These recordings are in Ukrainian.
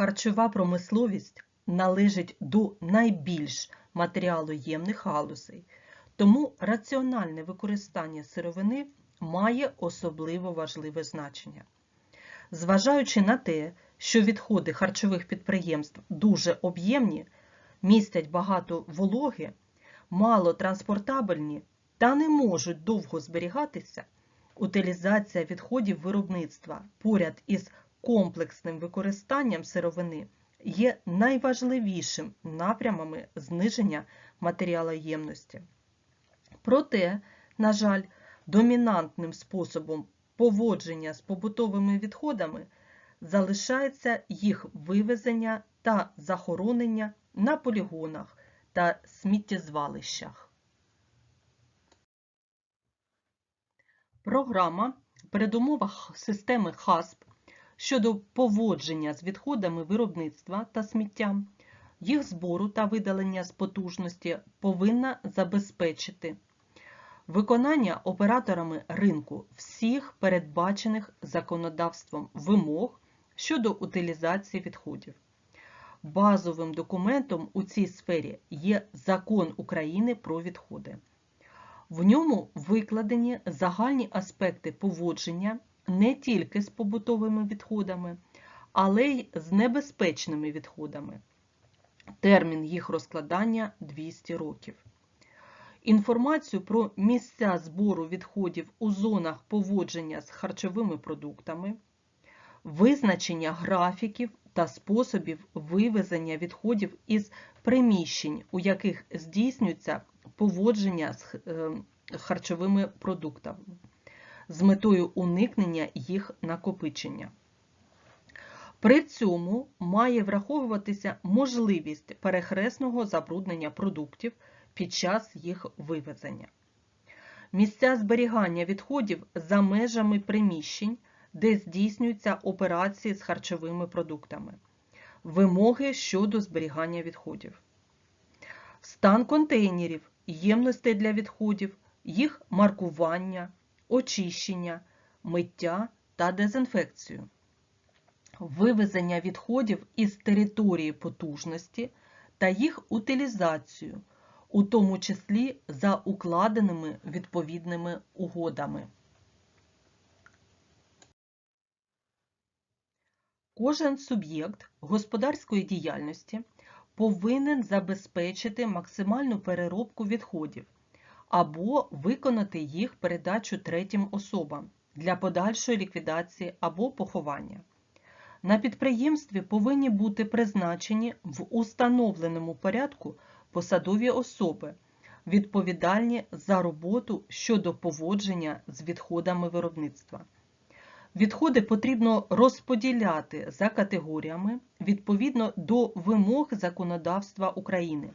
Харчова промисловість належить до найбільш матеріалоємних галузей, тому раціональне використання сировини має особливо важливе значення. Зважаючи на те, що відходи харчових підприємств дуже об'ємні, містять багато вологи, мало транспортабельні та не можуть довго зберігатися, утилізація відходів виробництва поряд із комплексним використанням сировини є найважливішим напрямами зниження матеріалоємності. Проте, на жаль, домінантним способом поводження з побутовими відходами залишається їх вивезення та захоронення на полігонах та сміттєзвалищах. Програма передумовах системи ХАСП щодо поводження з відходами виробництва та сміттям, їх збору та видалення з потужності повинна забезпечити виконання операторами ринку всіх передбачених законодавством вимог щодо утилізації відходів. Базовим документом у цій сфері є Закон України про відходи. В ньому викладені загальні аспекти поводження не тільки з побутовими відходами, але й з небезпечними відходами. Термін їх розкладання 200 років. Інформацію про місця збору відходів у зонах поводження з харчовими продуктами, визначення графіків та способів вивезення відходів із приміщень, у яких здійснюється поводження з е, харчовими продуктами з метою уникнення їх накопичення. При цьому має враховуватися можливість перехресного забруднення продуктів під час їх вивезення. Місця зберігання відходів за межами приміщень, де здійснюються операції з харчовими продуктами. Вимоги щодо зберігання відходів. Стан контейнерів, ємностей для відходів, їх маркування, очищення, миття та дезінфекцію. Вивезення відходів із території потужності та їх утилізацію, у тому числі за укладеними відповідними угодами. Кожен суб'єкт господарської діяльності повинен забезпечити максимальну переробку відходів або виконати їх передачу третім особам для подальшої ліквідації або поховання. На підприємстві повинні бути призначені в установленому порядку посадові особи, відповідальні за роботу щодо поводження з відходами виробництва. Відходи потрібно розподіляти за категоріями відповідно до вимог законодавства України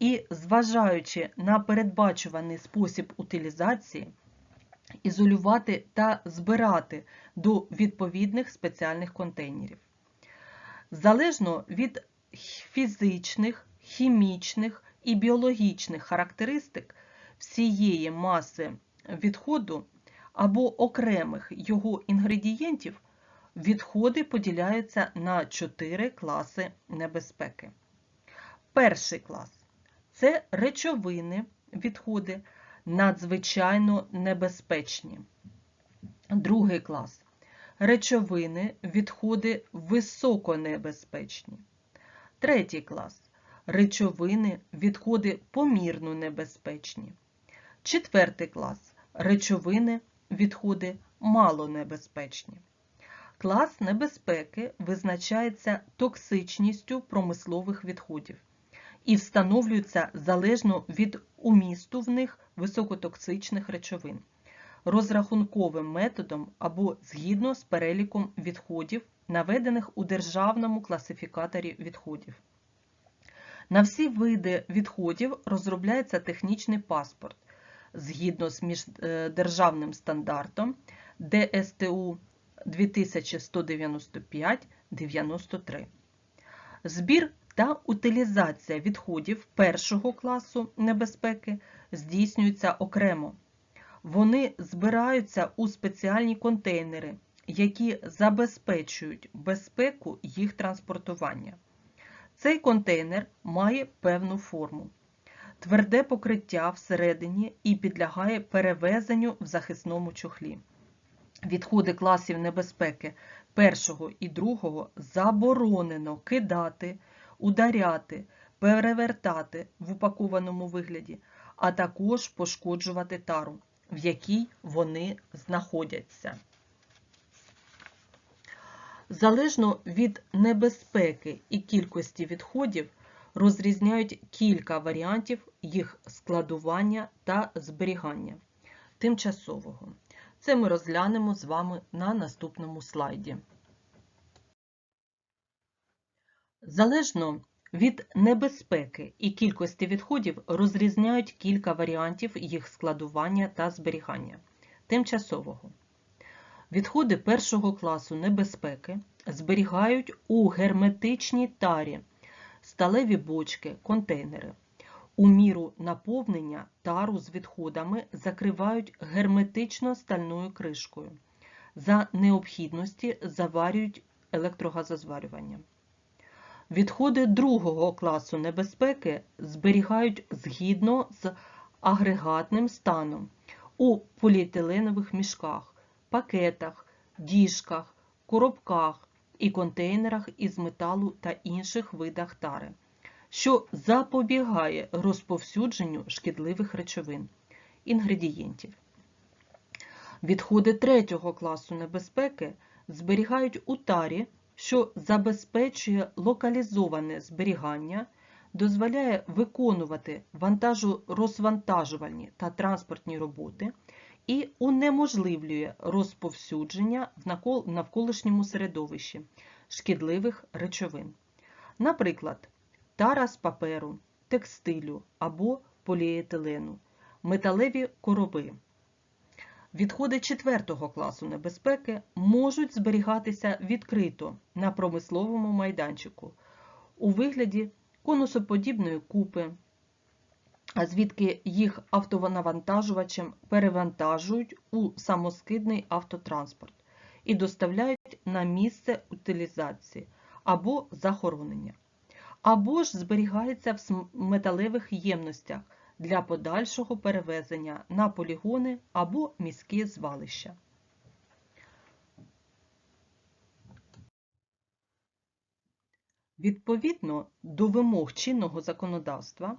і, зважаючи на передбачуваний спосіб утилізації, ізолювати та збирати до відповідних спеціальних контейнерів. Залежно від фізичних, хімічних і біологічних характеристик всієї маси відходу або окремих його інгредієнтів, відходи поділяються на 4 класи небезпеки. Перший клас це речовини, відходи надзвичайно небезпечні. Другий клас речовини, відходи високонебезпечні. Третій клас речовини, відходи помірно небезпечні. Четвертий клас речовини, відходи малонебезпечні. Клас небезпеки визначається токсичністю промислових відходів і встановлюється залежно від умісту в них високотоксичних речовин, розрахунковим методом або згідно з переліком відходів, наведених у державному класифікаторі відходів. На всі види відходів розробляється технічний паспорт згідно з міждержавним стандартом ДСТУ 2195-93. Збір та утилізація відходів першого класу небезпеки здійснюється окремо. Вони збираються у спеціальні контейнери, які забезпечують безпеку їх транспортування. Цей контейнер має певну форму. Тверде покриття всередині і підлягає перевезенню в захисному чохлі. Відходи класів небезпеки першого і другого заборонено кидати, ударяти, перевертати в упакованому вигляді, а також пошкоджувати тару, в якій вони знаходяться. Залежно від небезпеки і кількості відходів розрізняють кілька варіантів їх складування та зберігання тимчасового. Це ми розглянемо з вами на наступному слайді. Залежно від небезпеки і кількості відходів розрізняють кілька варіантів їх складування та зберігання тимчасового. Відходи першого класу небезпеки зберігають у герметичній тарі, сталеві бочки, контейнери. У міру наповнення тару з відходами закривають герметично стальною кришкою. За необхідності заварюють електрогазозварюванням. Відходи другого класу небезпеки зберігають згідно з агрегатним станом у поліетиленових мішках, пакетах, діжках, коробках і контейнерах із металу та інших видах тари, що запобігає розповсюдженню шкідливих речовин, інгредієнтів. Відходи третього класу небезпеки зберігають у тарі, що забезпечує локалізоване зберігання, дозволяє виконувати вантажу-розвантажувальні та транспортні роботи і унеможливлює розповсюдження в навколишньому середовищі шкідливих речовин. Наприклад, тара з паперу, текстилю або поліетилену, металеві короби. Відходи четвертого класу небезпеки можуть зберігатися відкрито на промисловому майданчику. У вигляді конусоподібної купи, звідки їх автонавантажувачем перевантажують у самоскидний автотранспорт і доставляють на місце утилізації або захоронення, або ж зберігається в металевих ємностях для подальшого перевезення на полігони або міські звалища. Відповідно до вимог чинного законодавства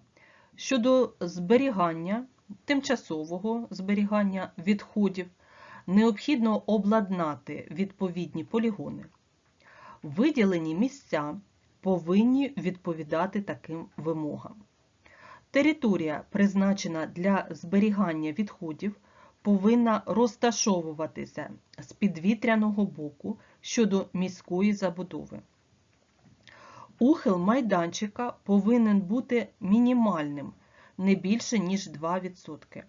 щодо зберігання, тимчасового зберігання відходів, необхідно обладнати відповідні полігони. Виділені місця повинні відповідати таким вимогам. Територія, призначена для зберігання відходів, повинна розташовуватися з підвітряного боку щодо міської забудови. Ухил майданчика повинен бути мінімальним, не більше, ніж 2%.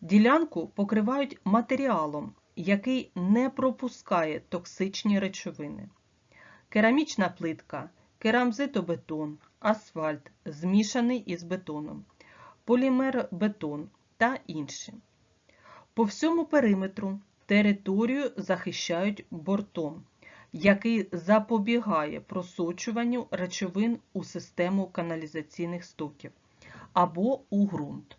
Ділянку покривають матеріалом, який не пропускає токсичні речовини. Керамічна плитка, керамзитобетон, асфальт, змішаний із бетоном, полімер-бетон та інші. По всьому периметру територію захищають бортом, який запобігає просочуванню речовин у систему каналізаційних стоків або у ґрунт.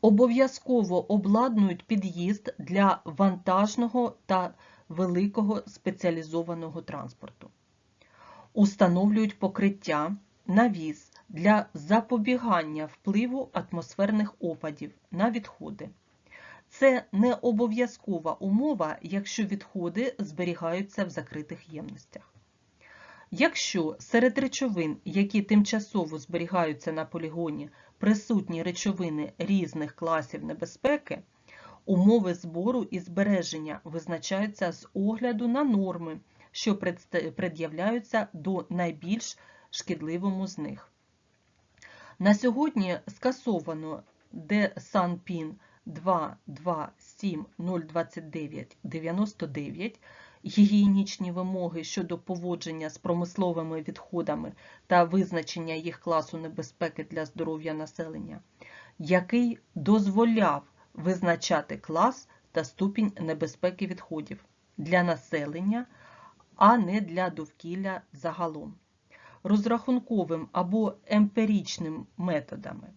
Обов'язково обладнують під'їзд для вантажного та великого спеціалізованого транспорту. Установлюють покриття, навіс для запобігання впливу атмосферних опадів на відходи. Це не обов'язкова умова, якщо відходи зберігаються в закритих ємностях. Якщо серед речовин, які тимчасово зберігаються на полігоні, присутні речовини різних класів небезпеки, умови збору і збереження визначаються з огляду на норми, що пред'являються до найбільш шкідливому з них. На сьогодні скасовано ДСанПін 227.029.99 гігієнічні вимоги щодо поводження з промисловими відходами та визначення їх класу небезпеки для здоров'я населення, який дозволяв визначати клас та ступінь небезпеки відходів для населення, а не для довкілля загалом, розрахунковим або емпіричним методами.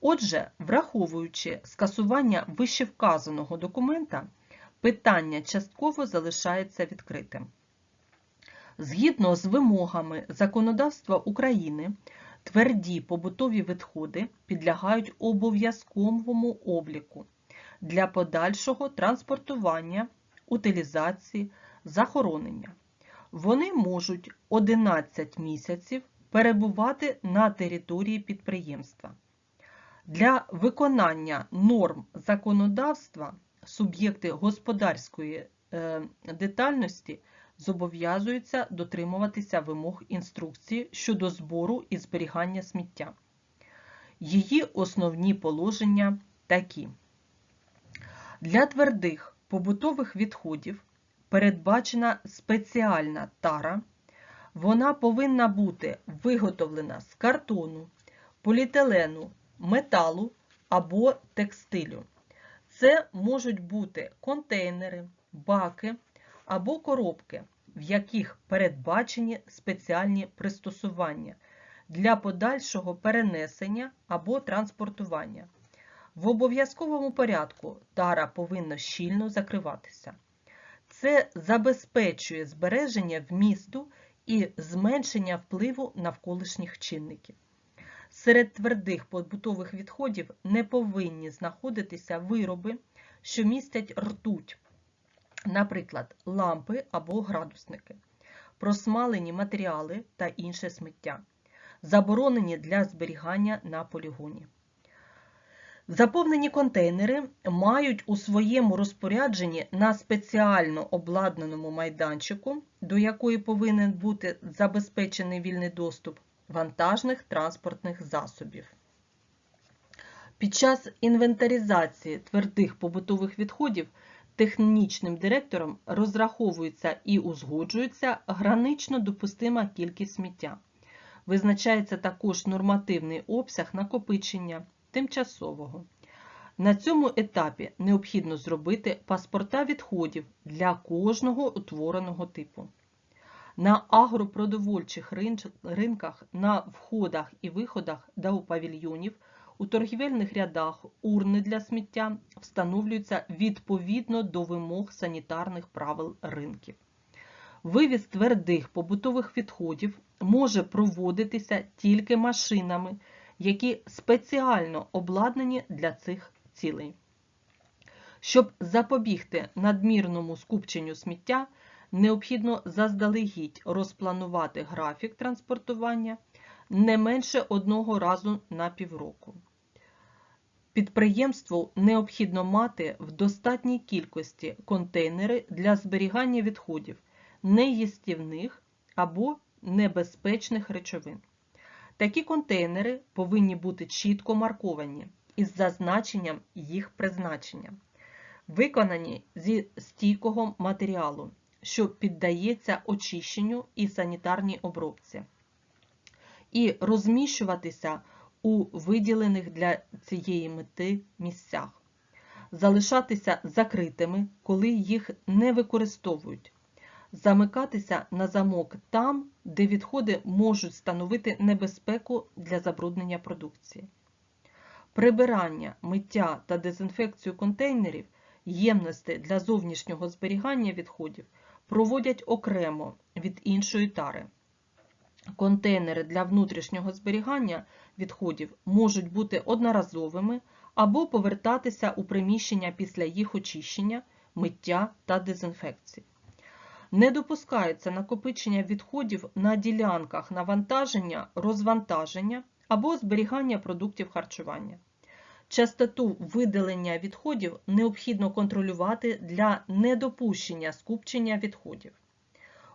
Отже, враховуючи скасування вищевказаного документа, питання частково залишається відкритим. Згідно з вимогами законодавства України, тверді побутові відходи підлягають обов'язковому обліку для подальшого транспортування, утилізації, захоронення. Вони можуть 11 місяців перебувати на території підприємства. Для виконання норм законодавства суб'єкти господарської е, детальності зобов'язуються дотримуватися вимог інструкції щодо збору і зберігання сміття. Її основні положення такі. Для твердих побутових відходів передбачена спеціальна тара. Вона повинна бути виготовлена з картону, поліетилену, металу або текстилю. Це можуть бути контейнери, баки або коробки, в яких передбачені спеціальні пристосування для подальшого перенесення або транспортування. В обов'язковому порядку тара повинна щільно закриватися. Це забезпечує збереження вмісту і зменшення впливу навколишніх чинників. Серед твердих побутових відходів не повинні знаходитися вироби, що містять ртуть, наприклад, лампи або градусники, просмалені матеріали та інше сміття, заборонені для зберігання на полігоні. Заповнені контейнери мають у своєму розпорядженні на спеціально обладнаному майданчику, до якої повинен бути забезпечений вільний доступ вантажних транспортних засобів. Під час інвентаризації твердих побутових відходів технічним директором розраховується і узгоджується гранично допустима кількість сміття. Визначається також нормативний обсяг накопичення тимчасового. На цьому етапі необхідно зробити паспорта відходів для кожного утвореного типу. На агропродовольчих ринках, на входах і виходах до павільйонів, у торгівельних рядах урни для сміття встановлюються відповідно до вимог санітарних правил ринків. Вивіз твердих побутових відходів може проводитися тільки машинами, які спеціально обладнані для цих цілей. Щоб запобігти надмірному скупченню сміття, необхідно заздалегідь розпланувати графік транспортування не менше одного разу на півроку. Підприємству необхідно мати в достатній кількості контейнери для зберігання відходів неїстівних або небезпечних речовин. Такі контейнери повинні бути чітко марковані із зазначенням їх призначення, виконані зі стійкого матеріалу, що піддається очищенню і санітарній обробці, і розміщуватися у виділених для цієї мети місцях, залишатися закритими, коли їх не використовують, замикатися на замок там, де відходи можуть становити небезпеку для забруднення продукції. Прибирання, миття та дезінфекцію контейнерів, ємностей для зовнішнього зберігання відходів проводять окремо від іншої тари. Контейнери для внутрішнього зберігання відходів можуть бути одноразовими або повертатися у приміщення після їх очищення, миття та дезінфекції. Не допускається накопичення відходів на ділянках навантаження, розвантаження або зберігання продуктів харчування. Частоту видалення відходів необхідно контролювати для недопущення скупчення відходів.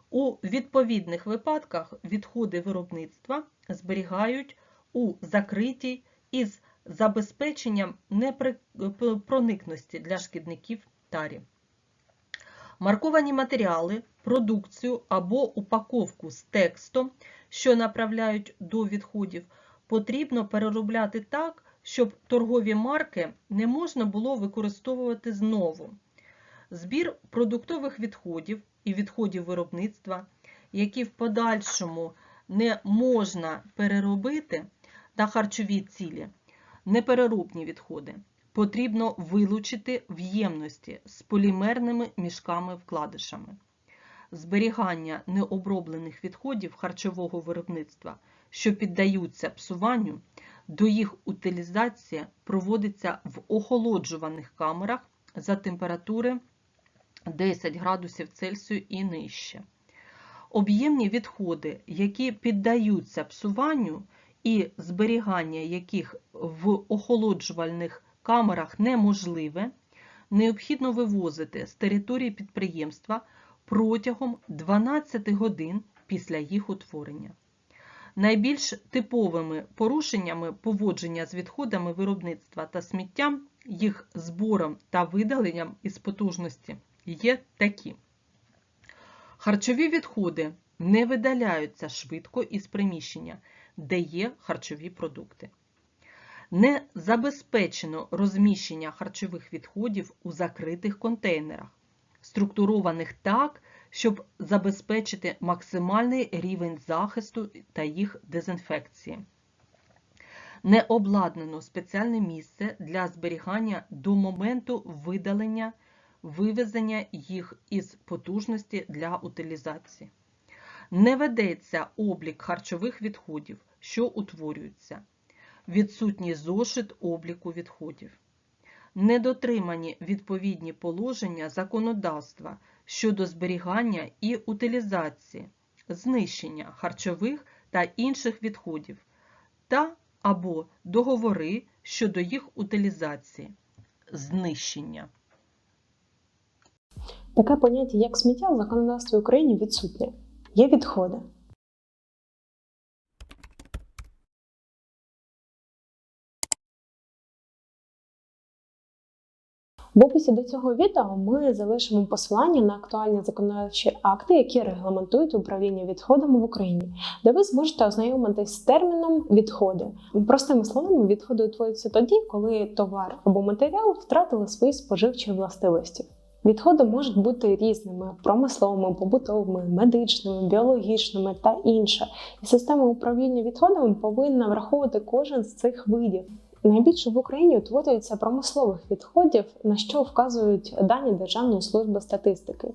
У відповідних випадках відходи виробництва зберігають у закритій із забезпеченням непроникності для шкідників тарі. Марковані матеріали, продукцію або упаковку з текстом, що направляють до відходів, потрібно переробляти так, щоб торгові марки не можна було використовувати знову. Збір продуктових відходів і відходів виробництва, які в подальшому не можна переробити на харчові цілі, непереробні відходи, потрібно вилучити в ємності з полімерними мішками-вкладишами. Зберігання необроблених відходів харчового виробництва, що піддаються псуванню, до їх утилізації проводиться в охолоджуваних камерах за температури 10 градусів Цельсію і нижче. Об'ємні відходи, які піддаються псуванню і зберігання яких в охолоджувальних камерах неможливе, необхідно вивозити з території підприємства протягом 12 годин після їх утворення. Найбільш типовими порушеннями поводження з відходами виробництва та сміттям, їх збором та видаленням із потужності є такі. Харчові відходи не видаляються швидко із приміщення, де є харчові продукти. Не забезпечено розміщення харчових відходів у закритих контейнерах, структурованих так, щоб забезпечити максимальний рівень захисту та їх дезінфекції. Не обладнано спеціальне місце для зберігання до моменту видалення, вивезення їх із потужності для утилізації. Не ведеться облік харчових відходів, що утворюються. Відсутній зошит обліку відходів. Недотримані відповідні положення законодавства щодо зберігання і утилізації, знищення харчових та інших відходів та або договори щодо їх утилізації, знищення. Таке поняття, як сміття в законодавстві України відсутнє. Є відходи. В описі до цього відео ми залишимо посилання на актуальні законодавчі акти, які регламентують управління відходами в Україні, де ви зможете ознайомитись з терміном відходи. Простими словами, відходи утворюються тоді, коли товар або матеріал втратили свої споживчі властивості. Відходи можуть бути різними: промисловими, побутовими, медичними, біологічними та інше. І система управління відходами повинна враховувати кожен з цих видів. Найбільше в Україні утворюється промислових відходів, на що вказують дані Державної служби статистики.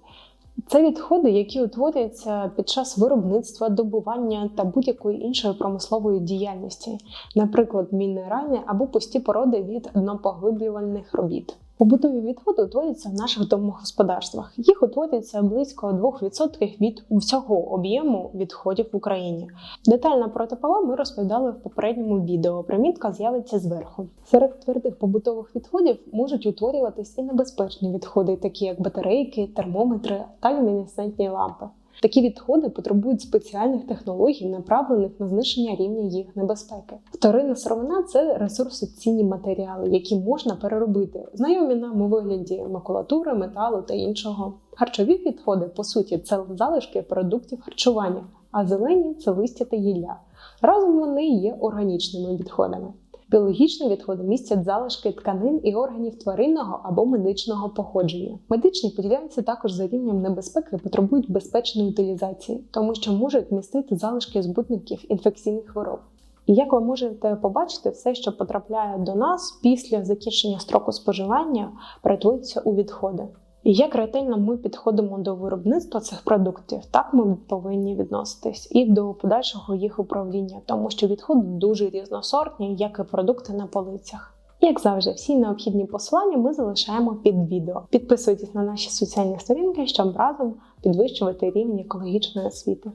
Це відходи, які утворюються під час виробництва, добування та будь-якої іншої промислової діяльності, наприклад, мінеральні або пусті породи від днопоглиблювальних робіт. Побутові відходи утворюються в наших домогосподарствах. Їх утворюється близько 2% від всього об'єму відходів в Україні. Детально про ТПО ми розповідали в попередньому відео. Примітка з'явиться зверху. Серед твердих побутових відходів можуть утворюватись і небезпечні відходи, такі як батарейки, термометри та люмінесцентні лампи. Такі відходи потребують спеціальних технологій, направлених на знищення рівня їх небезпеки. Вторинна сировина це ресурсоцінні матеріали, які можна переробити, знайомі нам у вигляді макулатури, металу та іншого. Харчові відходи, по суті, це залишки продуктів харчування, а зелені це листя та гілля. Разом вони є органічними відходами. Біологічні відходи містять залишки тканин і органів тваринного або медичного походження. Медичні поділяються також за рівнем небезпеки потребують безпечної утилізації, тому що можуть містити залишки збутників інфекційних хвороб. І як ви можете побачити, все, що потрапляє до нас після закінчення строку споживання, перетворюється у відходи. І як ретельно ми підходимо до виробництва цих продуктів, так ми повинні відноситись і до подальшого їх управління, тому що відходи дуже різносортні, як і продукти на полицях. Як завжди, всі необхідні посилання ми залишаємо під відео. Підписуйтесь на наші соціальні сторінки, щоб разом підвищувати рівень екологічної освіти.